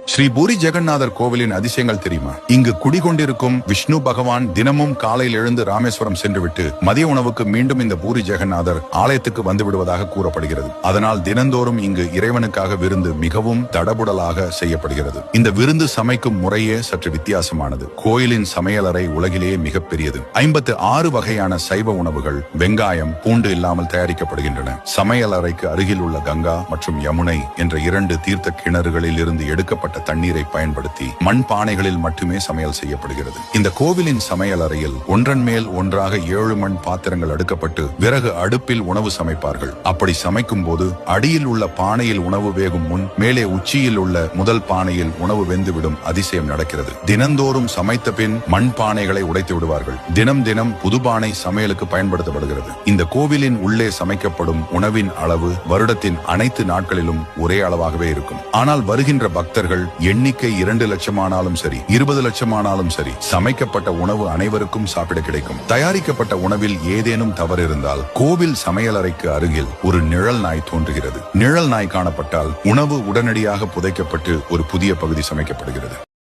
ஸ்ரீ பூரி ஜெகநாதர் கோவிலின் அதிசயங்கள் தெரியுமா? இங்கு குடிகொண்டிருக்கும் விஷ்ணு பகவான் தினமும் காலையில் எழுந்து ராமேஸ்வரம் சென்றுவிட்டு மதிய உணவுக்கு மீண்டும் இந்த பூரி ஜெகநாதர் ஆலயத்துக்கு வந்து விடுவதாக கூறப்படுகிறது. அதனால் தினந்தோறும் இங்கு இறைவனுக்காக விருந்து மிகவும் தடபுடலாக செய்யப்படுகிறது. இந்த விருந்து சமைக்கும் முறையே சற்று வித்தியாசமானது. கோயிலின் சமையலறை உலகிலேயே மிகப்பெரியது ஐம்பத்து ஆறு வகையான சைவ உணவுகள் வெங்காயம் பூண்டு இல்லாமல் தயாரிக்கப்படுகின்றன. சமையலறைக்கு அருகில் உள்ள கங்கா மற்றும் யமுனை என்ற இரண்டு தீர்த்த கிணறுகளில் இருந்து எடுக்கப்பட்ட தண்ணீரை பயன்படுத்தி மண் பானைகளில் மட்டுமே சமையல் செய்யப்படுகிறது. இந்த கோவிலின் சமையல் அறையில் ஒன்றன் மேல் ஒன்றாக ஏழு மண் பாத்திரங்கள் அடுக்கப்பட்டு விறகு அடுப்பில் உணவு சமைப்பார்கள். அப்படி சமைக்கும் போது அடியில் உள்ள பானையில் உணவு வேகும் முன் மேலே உச்சியில் உள்ள முதல் பானையில் உணவு வெந்துவிடும் அதிசயம் நடக்கிறது. தினந்தோறும் சமைத்த பின் மண் பானைகளை உடைத்து விடுவார்கள். தினம் தினம் புது பானை சமையலுக்கு பயன்படுத்தப்படுகிறது. இந்த கோவிலின் உள்ளே சமைக்கப்படும் உணவின் அளவு வருடத்தின் அனைத்து நாட்களிலும் ஒரே அளவாகவே இருக்கும். ஆனால் வருகின்ற பக்தர்கள் எண்ணிக்கை இரண்டு லட்சமானாலும் சரி இருபது லட்சமானாலும் சரி சமைக்கப்பட்ட உணவு அனைவருக்கும் சாப்பிட கிடைக்கும். தயாரிக்கப்பட்ட உணவில் ஏதேனும் தவறு இருந்தால் கோவில் சமையலறைக்கு அருகில் ஒரு நிழல் நாய் தோன்றுகிறது. நிழல் நாய் காணப்பட்டால் உணவு உடனடியாக புதைக்கப்பட்டு ஒரு புதிய பகுதி சமைக்கப்படுகிறது.